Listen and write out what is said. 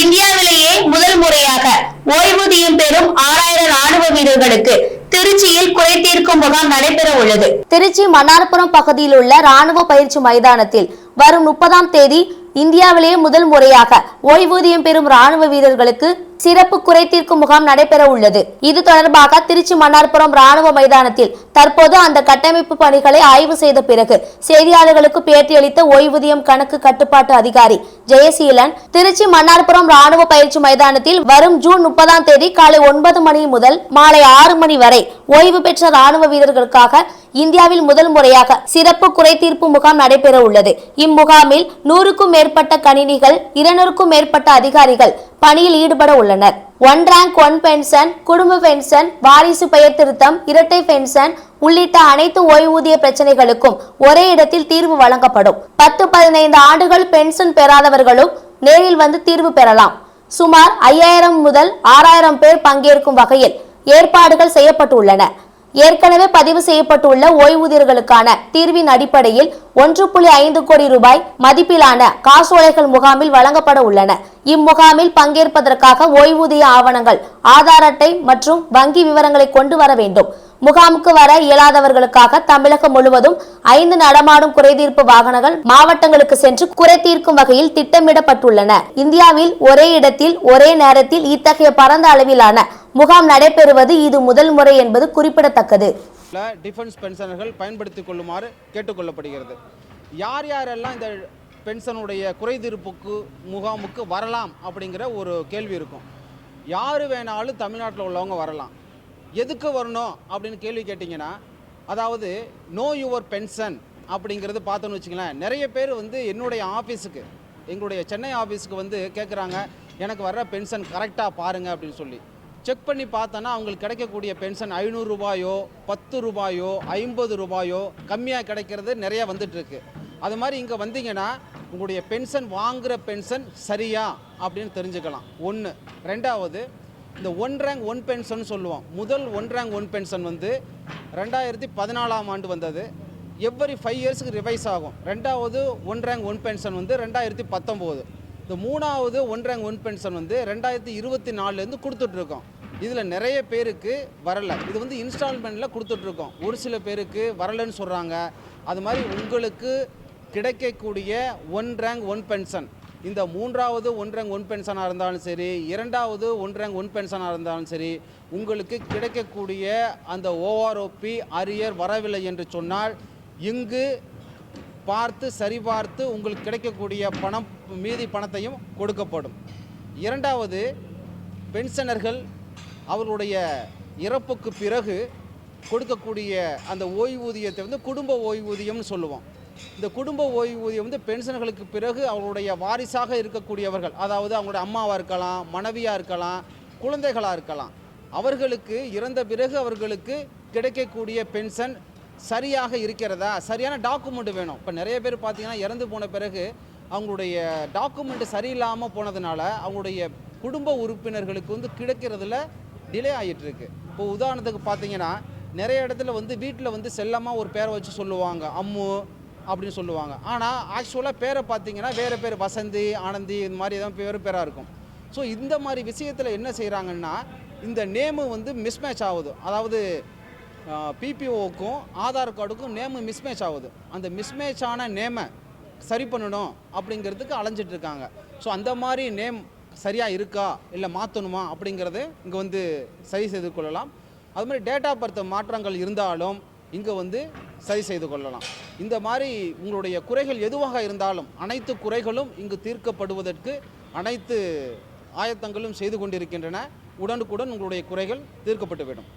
இந்தியாவிலேயே முதல் முறையாக ஓய்வூதியம் பெறும் ஆறாயிரம் ராணுவ வீரர்களுக்கு திருச்சியில் குறை தீர்க்கும் முகாம் நடைபெற உள்ளது. திருச்சி மன்னார்புரம் பகுதியில் உள்ள ராணுவ பயிற்சி மைதானத்தில் வரும் முப்பதாம் தேதி இந்தியாவிலேயே முதல் முறையாக ஓய்வூதியம் பெறும் ராணுவ வீரர்களுக்கு சிறப்பு குறைதீர்க்கும் முகாம் நடைபெற உள்ளது. இது தொடர்பாக திருச்சி மன்னார்புரம் ராணுவ மைதானத்தில் தற்போது அந்த கட்டமைப்பு பணிகளை ஆய்வு செய்த பிறகு செய்தியாளர்களுக்கு பேட்டியளித்த ஓய்வூதியம் கணக்கு கட்டுப்பாட்டு அதிகாரி ஜெயசீலன் திருச்சி மன்னார்புரம் ராணுவ பயிற்சி மைதானத்தில் வரும் ஜூன் முப்பதாம் தேதி காலை ஒன்பது மணி முதல் மாலை ஆறு மணி வரை ஓய்வு பெற்ற ராணுவ வீரர்களுக்காக இந்தியாவில் முதல் முறையாக சிறப்பு குறைதீர்ப்பு முகாம் நடைபெற உள்ளது. இம்முகாமில் நூறுக்கும் மேற்பட்ட கணினிகள் இருநூறுக்கும் மேற்பட்ட அதிகாரிகள் பணியில் ஈடுபட உள்ளனர். ஒன் ரேங்க் ஒன் பென்ஷன் குடும்ப பென்ஷன் வாரிசு பெயர் திருத்தம் இரட்டை பென்ஷன் உள்ளிட்ட அனைத்து ஓய்வூதிய பிரச்சனைகளுக்கும் ஒரே இடத்தில் தீர்வு வழங்கப்படும். பத்து பதினைந்து ஆண்டுகள் பென்ஷன் பெறாதவர்களும் நேரில் வந்து தீர்வு பெறலாம். சுமார் ஐயாயிரம் முதல் ஆறாயிரம் பேர் பங்கேற்கும் வகையில் ஏற்பாடுகள் செய்யப்பட்டுள்ளன. ஏற்கனவே பதிவு செய்யப்பட்டுள்ள ஓய்வூதியர்களுக்கான தீர்வின் அடிப்படையில் ஒன்று புள்ளி ஐந்து கோடி ரூபாய் மதிப்பிலான காசோலைகள் முகாமில் வழங்கப்பட உள்ளன. இம்முகாமில் பங்கேற்பதற்காக ஓய்வூதிய ஆவணங்கள் ஆதார் அட்டை மற்றும் வங்கி விவரங்களை கொண்டு வர வேண்டும். முகாமுக்கு வர இயலாதவர்களுக்காக தமிழகம் முழுவதும் ஐந்து நடமாடும் குறைதீர்ப்பு வாகனங்கள் மாவட்டங்களுக்கு சென்று குறை தீர்க்கும் வகையில் திட்டமிடப்பட்டுள்ளன. இந்தியாவில் ஒரே இடத்தில் ஒரே நேரத்தில் இத்தகைய பரந்த அளவிலான முகாம் நடைபெறுவது இது முதல் முறை என்பது குறிப்பிடத்தக்கது. டிஃபென்ஸ் பென்ஷனர்கள் பயன்படுத்திக் கொள்ளுமாறு கேட்டுக்கொள்ளப்படுகிறது யார் யாரெல்லாம் இந்த பென்ஷனுடைய குறைதீர்ப்புக்கு முகாமுக்கு வரலாம் அப்படிங்கிற ஒரு கேள்வி இருக்கும். யார் வேணாலும் தமிழ்நாட்டில் உள்ளவங்க வரலாம். எதுக்கு வரணும் அப்படின்னு கேள்வி கேட்டிங்கன்னா அதாவது நோ யுவர் பென்ஷன் அப்படிங்கிறது பார்த்தோன்னு வச்சுங்களேன் நிறைய பேர் வந்து என்னுடைய ஆஃபீஸுக்கு எங்களுடைய சென்னை ஆஃபீஸுக்கு வந்து கேட்குறாங்க எனக்கு வர்ற பென்ஷன் கரெக்டாக பாருங்க அப்படின்னு சொல்லி. செக் பண்ணி பார்த்தோன்னா அவங்களுக்கு கிடைக்கக்கூடிய பென்ஷன் ஐநூறு ரூபாயோ பத்து ரூபாயோ ஐம்பது ரூபாயோ கம்மியாக கிடைக்கிறது நிறையா வந்துட்டுருக்கு. அது மாதிரி இங்கே வந்தீங்கன்னா உங்களுடைய பென்ஷன் வாங்குகிற பென்ஷன் சரியா அப்படின்னு தெரிஞ்சுக்கலாம். ஒன்று ரெண்டாவது இந்த ஒன் ரேங்க் ஒன் பென்ஷன் சொல்லுவோம். முதல் ஒன் ரேங்க் ஒன் பென்ஷன் வந்து ரெண்டாயிரத்தி பதினாலாம் ஆண்டு வந்தது. எவ்வரி ஃபைவ் இயர்ஸுக்கு ரிவைஸ் ஆகும். ரெண்டாவது ஒன் ரேங்க் ஒன் பென்ஷன் வந்து ரெண்டாயிரத்தி பத்தொம்போது. இந்த மூணாவது ஒன் ரேங்க் ஒன் பென்ஷன் வந்து ரெண்டாயிரத்தி இருபத்தி நாலுலேருந்து கொடுத்துட்ருக்கோம். இதில் நிறைய பேருக்கு வரலை. இது வந்து இன்ஸ்டால்மெண்ட்டில் கொடுத்துட்ருக்கோம். ஒரு சில பேருக்கு வரலைன்னு சொல்கிறாங்க அது மாதிரி உங்களுக்கு கிடைக்கக்கூடிய ஒன் ரேங்க் ஒன் பென்ஷன் இந்த மூன்றாவது ஒன்றங் ஒன் பென்ஷனாக இருந்தாலும் சரி இரண்டாவது ஒன்றங் ஒன் பென்ஷனாக இருந்தாலும் சரி உங்களுக்கு கிடைக்கக்கூடிய அந்த ஓஆர்ஓபி அரியர் வரவில்லை என்று சொன்னால் இங்கு பார்த்து சரிபார்த்து உங்களுக்கு கிடைக்கக்கூடிய பணம் மீதி பணத்தையும் கொடுக்கப்படும். இரண்டாவது பென்ஷனர்கள் அவர்களுடைய இறப்புக்கு பிறகு கொடுக்கக்கூடிய அந்த ஓய்வூதியத்தை வந்து குடும்ப ஓய்வூதியம்னு சொல்லுவோம். இந்த குடும்ப ஓய்வூதியம் வந்து பென்ஷன்களுக்கு பிறகு அவருடைய வாரிசாக இருக்கக்கூடியவர்கள் அதாவது அவங்களுடைய அம்மாவாக இருக்கலாம் மனைவியாக இருக்கலாம் குழந்தைகளாக இருக்கலாம் அவர்களுக்கு இறந்த பிறகு அவர்களுக்கு கிடைக்கக்கூடிய பென்ஷன் சரியாக இருக்கிறதா? சரியான டாக்குமெண்ட் வேணும். இப்போ நிறைய பேர் பார்த்தீங்கன்னா இறந்து போன பிறகு அவங்களுடைய டாக்குமெண்ட் சரியில்லாமல் போனதுனால அவங்களுடைய குடும்ப உறுப்பினர்களுக்கு வந்து கிடைக்கிறதுல டிலே ஆகிட்டுருக்கு இப்போ உதாரணத்துக்கு பார்த்தீங்கன்னா நிறைய இடத்துல வந்து வீட்டில் வந்து செல்லமாக ஒரு பேரை வச்சு சொல்லுவாங்க. அம்மு அப்படின்னு சொல்லுவாங்க. ஆனால் ஆக்சுவலாக பேரை பார்த்தீங்கன்னா வேறு பேர் வசந்தி ஆனந்தி இந்த மாதிரி எதாவது பேர் பேராக இருக்கும். ஸோ இந்த மாதிரி விஷயத்தில் என்ன செய்கிறாங்கன்னா இந்த நேமு வந்து மிஸ்மேட்ச் ஆகுது. அதாவது பிபிஓக்கும் ஆதார் கார்டுக்கும் நேமு மிஸ்மேட்ச் ஆகுது. அந்த மிஸ்மேட்ச் ஆன நேமை சரி பண்ணணும் அப்படிங்கிறதுக்கு அலைஞ்சிட்டு இருக்காங்க. ஸோ அந்த மாதிரி நேம் சரியாக இருக்கா? இல்லை மாற்றணுமா அப்படிங்கிறது இங்கே வந்து சரி செய்து கொள்ளலாம். அது மாதிரி டேட்டா பர்த் மாற்றங்கள் இருந்தாலும் இங்கே வந்து சரி செய்து கொள்ளலாம். இந்த மாதிரி உங்களுடைய குறைகள் எதுவாக இருந்தாலும் அனைத்து குறைகளும் இங்கு தீர்க்கப்படுவதற்கு அனைத்து ஆயத்தங்களும் செய்து கொண்டிருக்கின்றன. உடனுக்குடன் உங்களுடைய குறைகள் தீர்க்கப்பட்டுவிடும்